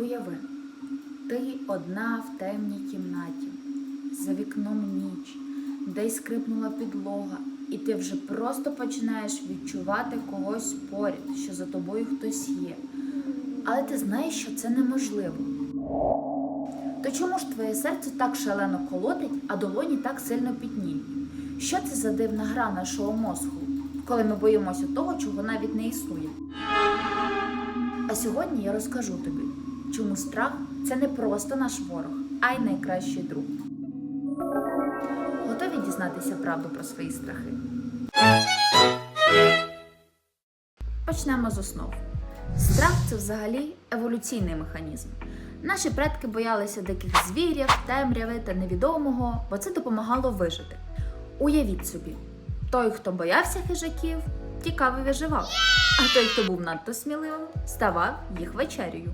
Уяви, ти одна в темній кімнаті, за вікном ніч, десь скрипнула підлога, і ти вже просто починаєш відчувати когось поряд, що за тобою хтось є. Але ти знаєш, що це неможливо. То чому ж твоє серце так шалено колотить, а долоні так сильно пітніють? Що це за дивна гра нашого мозку, коли ми боїмося того, чого навіть не існує? А сьогодні я розкажу тобі, чому страх це не просто наш ворог, а й найкращий друг. Готові дізнатися правду про свої страхи? Почнемо з основ. Страх це взагалі еволюційний механізм. Наші предки боялися диких звірів, темряви та невідомого, бо це допомагало вижити. Уявіть собі, той, хто боявся хижаків, тікав виживав, а той, хто був надто сміливим, ставав їх вечерею.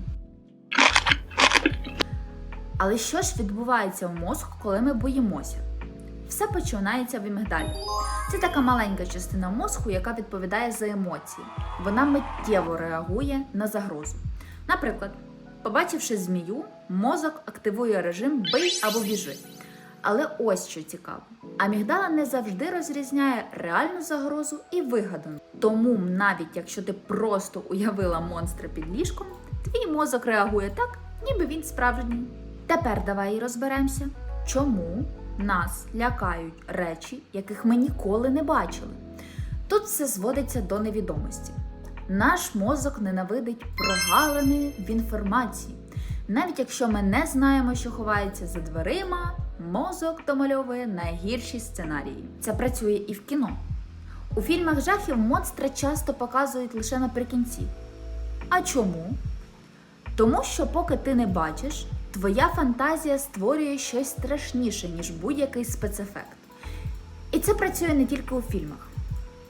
Але що ж відбувається в мозку, коли ми боїмося? Все починається в амігдалі. Це така маленька частина мозку, яка відповідає за емоції. Вона миттєво реагує на загрозу. Наприклад, побачивши змію, мозок активує режим бий або біжи. Але ось що цікаво: амігдала не завжди розрізняє реальну загрозу і вигадану. Тому, навіть якщо ти просто уявила монстра під ліжком, твій мозок реагує так, ніби він справжній. Тепер давай розберемося, чому нас лякають речі, яких ми ніколи не бачили. Тут все зводиться до невідомості. Наш мозок ненавидить прогалини в інформації. Навіть якщо ми не знаємо, що ховається за дверима, мозок домальовує найгірші сценарії. Це працює і в кіно. У фільмах жахів монстра часто показують лише наприкінці. А чому? Тому що поки ти не бачиш, твоя фантазія створює щось страшніше, ніж будь-який спецефект. І це працює не тільки у фільмах.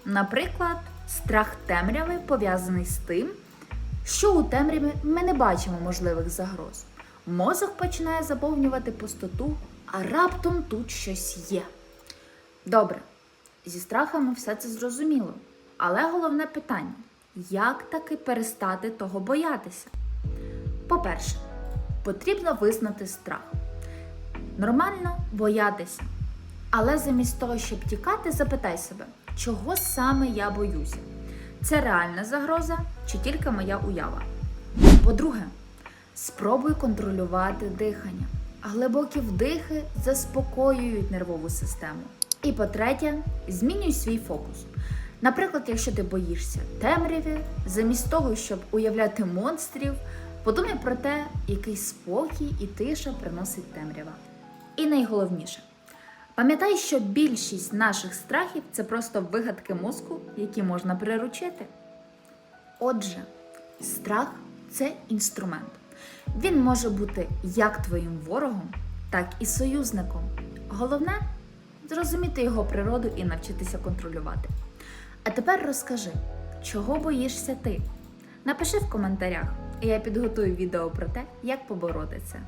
Наприклад, страх темряви пов'язаний з тим, що у темряві ми не бачимо можливих загроз. Мозок починає заповнювати пустоту, а раптом тут щось є. Добре, зі страхами все це зрозуміло. Але головне питання: як таки перестати того боятися? По-перше, потрібно визнати страх. Нормально боятися. Але замість того, щоб тікати, запитай себе, чого саме я боюся? Це реальна загроза чи тільки моя уява? По-друге, спробуй контролювати дихання. Глибокі вдихи заспокоюють нервову систему. І по-третє, змінюй свій фокус. Наприклад, якщо ти боїшся темряві, замість того, щоб уявляти монстрів, подумай про те, який спокій і тиша приносить темрява. І найголовніше, пам'ятай, що більшість наших страхів це просто вигадки мозку, які можна приручити. Отже, страх це інструмент. Він може бути як твоїм ворогом, так і союзником. Головне зрозуміти його природу і навчитися контролювати. А тепер розкажи, чого боїшся ти? Напиши в коментарях, я підготую відео про те, як побороти це.